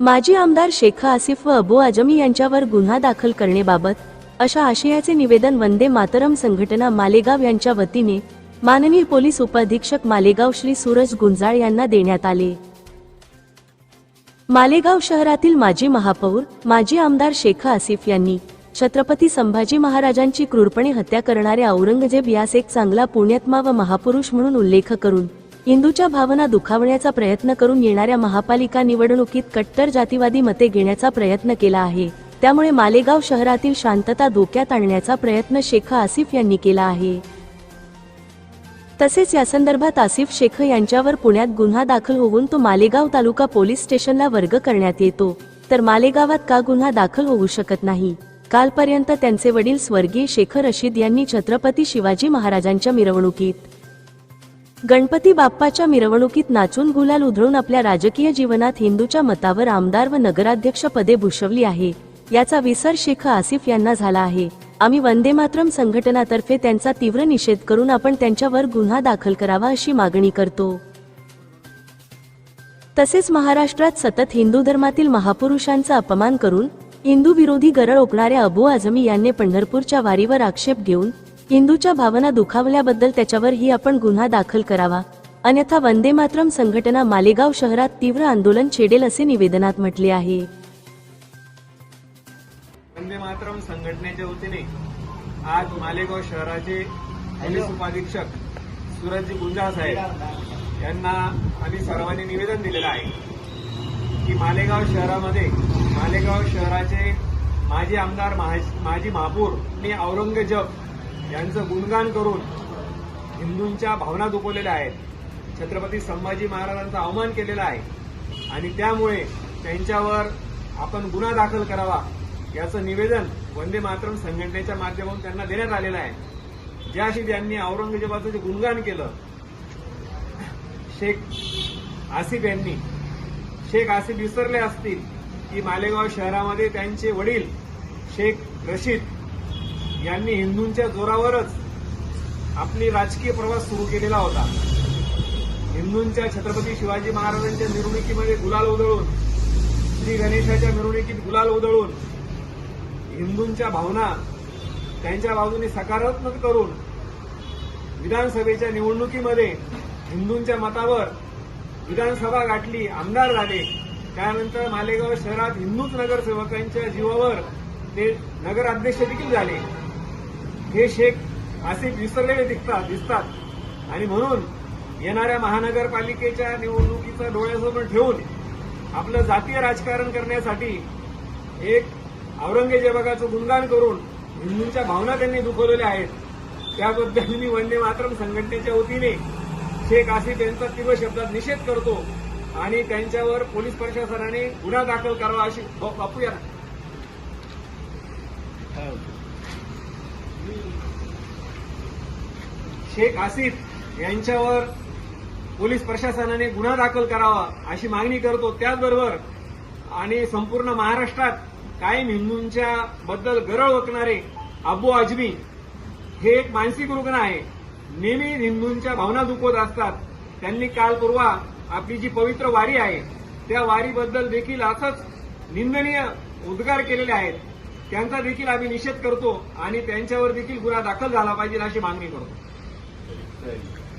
माजी आमदार शेख आसिफ व अबू आजमी यांच्यावर गुन्हा दाखल करण्याबाबत अशा आशयाचे निवेदन वंदे मातरम संघटना मालेगाव यांच्या वतीने माननीय पोलीस उपअधीक्षक मालेगाव श्री सूरज गुंजाळ यांना देण्यात आले. मालेगाव शहरातील माजी महापौर माजी आमदार शेख आसिफ यांनी छत्रपती संभाजी महाराजांची क्रूरपणे हत्या करणाऱ्या औरंगजेब यास एक चांगला पुण्यात्मा व महापुरुष म्हणून उल्लेख करून हिंदूच्या भावना दुखावण्याचा प्रयत्न करून येणाऱ्या महापालिका निवडणुकीत कट्टर जातीवादी मते घेण्याचा प्रयत्न केला आहे. त्यामुळे मालेगाव शहरातील शांतता धोक्यात आणण्याचा प्रयत्न शेख आसिफ यांनी केला आहे. तसेच या संदर्भात आसिफ शेख यांच्यावर पुण्यात गुन्हा दाखल होऊन तो मालेगाव तालुका पोलीस स्टेशनला वर्ग करण्यात येतो. तर मालेगावात का गुन्हा दाखल होऊ शकत नाही? कालपर्यंत त्यांचे वडील स्वर्गीय शेख रशीद यांनी छत्रपती शिवाजी महाराजांच्या मिरवणुकीत गणपती बाप्पाच्या मिरवणुकीत नाचून गुलाल उधळून आपल्या राजकीय जीवनात हिंदूच्या मतावर आमदार व नगराध्यक्ष पदे भूषवली आहे. याचा विसर शेख आसिफ यांना झाला आहे. आम्ही वंदे मातरम संघटनातर्फे त्यांचा तीव्र निषेध करून आपण त्यांच्यावर गुन्हा दाखल करावा अशी मागणी करतो. तसेच महाराष्ट्रात सतत हिंदू धर्मातील महापुरुषांचा अपमान करून हिंदू विरोधी गरळ ओकणाऱ्या अबू आझमी यांनी पंढरपूरच्या वारीवर आक्षेप घेऊन हिंदूच्या भावना दुखावल्याबद्दल त्याच्यावरही आपण गुन्हा दाखल करावा. अन्यथा वंदे मातरम संघटना मालेगाव शहरात तीव्र आंदोलन छेडेल असे निवेदनात म्हटले आहे. वंदे मातरम संघटनेच्या वतीने आज मालेगाव शहराचे पोलीस उपाधीक्षक सूरजजी गुंजाळ साहेब यांना आम्ही सर्वांनी निवेदन दिलेलं आहे की मालेगाव शहरामध्ये मालेगाव शहराचे माजी आमदार माज- माजी महापौर आणि औरंगजेब यांचं गुणगान करून हिंदूंच्या भावना दुखवलेल्या आहेत. छत्रपती संभाजी महाराजांचा अवमान केलेला आहे. आणि त्यामुळे त्यांच्यावर आपण गुन्हा दाखल करावा याचं निवेदन वंदे मातरम संघटनेच्या माध्यमातून त्यांना देण्यात आलेलं आहे. ज्याशी त्यांनी औरंगजेबाचं जे गुणगान केलं शेख आसिफ यांनी शेख आसिफ विसरले असतील की मालेगाव शहरामध्ये त्यांचे वडील शेख रशीद यांनी हिंदूंच्या जोरावरच आपली राजकीय प्रवास सुरू केलेला होता. हिंदूंच्या छत्रपती शिवाजी महाराजांच्या मिरवणुकीमध्ये गुलाल उधळून श्री गणेशाच्या मिरवणुकीत गुलाल उधळून हिंदूंच्या भावना त्यांच्या बाजूने सकारात्मक करून विधानसभेच्या निवडणुकीमध्ये हिंदूंच्या मतावर विधानसभा गाठली आमदार झाले. त्यानंतर मालेगाव शहरात हिंदूच नगरसेवकांच्या जीवावर ते नगराध्यक्ष देखील झाले. हे शेख असे विसरलेले दिसतात दिसतात. आणि म्हणून येणाऱ्या महानगरपालिकेच्या निवडणुकीचा डोळ्यासमोर ठेवून आपलं जातीय राजकारण करण्यासाठी एक औरंगजेबाचं गुणगान करून हिंदूंच्या भावना त्यांनी दुखवलेल्या आहेत. त्याबद्दल मी वंदे मातरम संघटनेच्या वतीने शेख आसिफ यांचा तीव्र शब्दात निषेध करतो आणि त्यांच्यावर पोलीस प्रशासनाने गुन्हा दाखल करावा अशी बापूया. हो. शेख आसिफ यांच्यावर पोलीस प्रशासनाने गुन्हा दाखल करावा अशी मागणी करतो. त्याचबरोबर आणि संपूर्ण महाराष्ट्रात कायम हिंदूंच्या बद्दल गरळ ओकणारे अबू आजमी हे एक मानसिक रुग्ण आहे. नेहमी हिंदूंच्या भावना दुखवत असतात. त्यांनी काल पूर्वा आपली जी पवित्र वारी आहे त्या वारीबद्दल देखील असंच निंदनीय उद्गार केलेले आहेत. त्यांचा देखील आम्ही निषेध करतो आणि त्यांच्यावर देखील गुन्हा दाखल झाला पाहिजे अशी मागणी करतो.